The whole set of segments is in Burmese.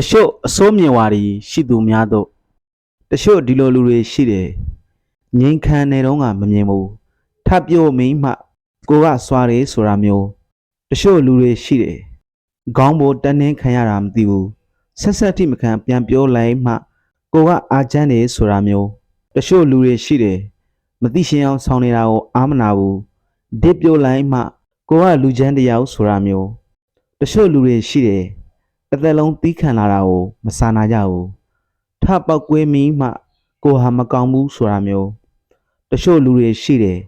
တချို့အစိုးမြင်ဝါဒီရှိသူများတို့တချို့ဒီလိုလူတွေရှိတယ်ငိမ့်ခံနေတော့ကမမြင်ဘူးထပ်ပြို့မိမှကိုကစွာတယ်ဆိုတာမျိုးတချို့လူတွေရှိတယ်ခေါင်းပေါ်တန်းနှင်းခံရတာမသိဘူးဆက်ဆက်ထိမခံပြန်ပြောလိုက်မှကိုကအာချမ်းတယ်ဆိုတာမျိုးတချို့လူတွေရှိတယ်မသိရှင်အောင်ဆောင်းနေတာကိုအာမနာဘူးဒစ်ပြို့လိုက်မှကိုကလူချမ်းတစ်ယောက်ဆိုတာမျိုးတချို့လူတွေရှိတယ် တစ်သက်လုံးတီးခံလာတာကိုမစာနာကြဘူးထပောက်ကွေးမိမှကိုဟာမကောင်းဘူးဆိုတာမျိုးတချို့လူတွေရှိတယ်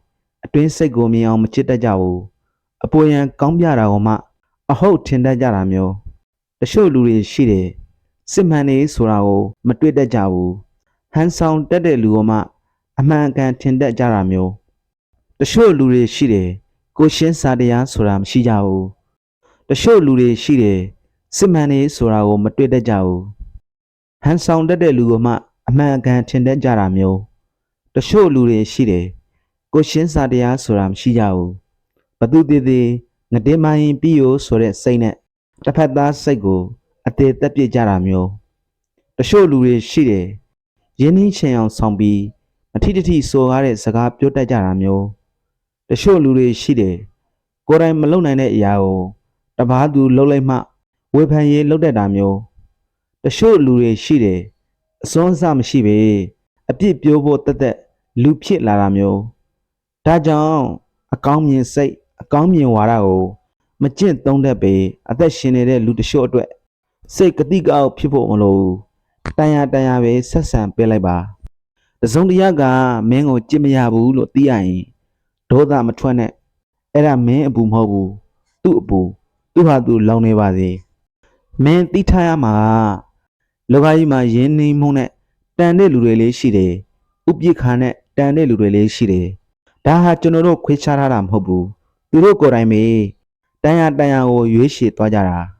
အတွင်းစိတ်ကိုမြင်အောင်မချစ်တတ်ကြဘူးအပေါ်ယံကောင်းပြတာကိုမှအဟုတ်ထင်တတ်ကြတာမျိုးတချို့လူတွေရှိတယ်စစ်မှန်နေဆိုတာကိုမတွေ့တတ်ကြဘူးဟန်ဆောင်တက်တဲ့လူကမှအမှန်အကန်ထင်တတ်ကြတာမျိုးတချို့လူတွေရှိတယ်ကိုရှင်းစာတရားဆိုတာမရှိကြဘူးတချို့လူတွေရှိတယ် စစ်မှန်နေဆိုတာကိုမတွေ့တတ်ကြဘူးဟန်ဆောင်တတ်တဲ့လူကမှအမှန်အကန်ထင်တတ်ကြတာမျိုးတချို့လူတွေရှိတယ်ကိုရှင်းစာတရားဆိုတာမရှိကြဘူးဘသူတည်တည်ငတင်းမိုင်းပြီးရောဆိုတဲ့စိတ်နဲ့တစ်ဖက်သားစိတ်ကိုအသေးတက်ပြစ်ကြတာမျိုးတချို့လူတွေရှိတယ်ရင်းနှီးချင်အောင်ဆောင်ပြီးအထီးတထီဆိုကားတဲ့စကားပြောတတ်ကြတာမျိုးတချို့လူတွေရှိတယ်ကိုယ်တိုင်မလုပ်နိုင်တဲ့အရာကိုတပားသူလှုပ်လိုက်မှ ဝေဖန်ရေးလုပ်တတ်တာမျိုးတချို့လူတွေရှိတယ်အစွမ်းအစမရှိပေအပြစ်ပြောဖို့တက်တက်လူဖြစ်လာတာမျိုးဒါကြောင့်အကောင်းမြင်စိတ်အကောင်းမြင်ဝါဒကိုမကျင့်သုံးတတ်ပေအသက်ရှင်နေတဲ့လူတချို့အတွက်စိတ်ကတိကောက်ဖြစ်ဖို့မလိုဘူးတန်ရတန်ရပဲဆက်ဆံပေးလိုက်ပါတစုံတစ်ယောက်ကမင်းကိုကြစ်မရဘူးလို့သိရရင်ဒေါသမထွက်နဲ့အဲ့ဒါမင်းအပူမဟုတ်ဘူးသူ့အပူသူ့ဟာသူလောင်နေပါစေ မင်းသိထားရမှာကလောကကြီးမှာယင်းနှိမ့်မှုနဲ့တန်တဲ့လူတွေလေးရှိတယ်။ဥပိ္ပခါနဲ့တန်တဲ့လူတွေလေးရှိတယ်။ဒါဟာကျွန်တော်တို့ခွေးခြားထားတာမဟုတ်ဘူး။သူတို့ကိုယ်တိုင်ပဲတန်ရတန်ရကိုရွေးရှည်သွားကြတာ။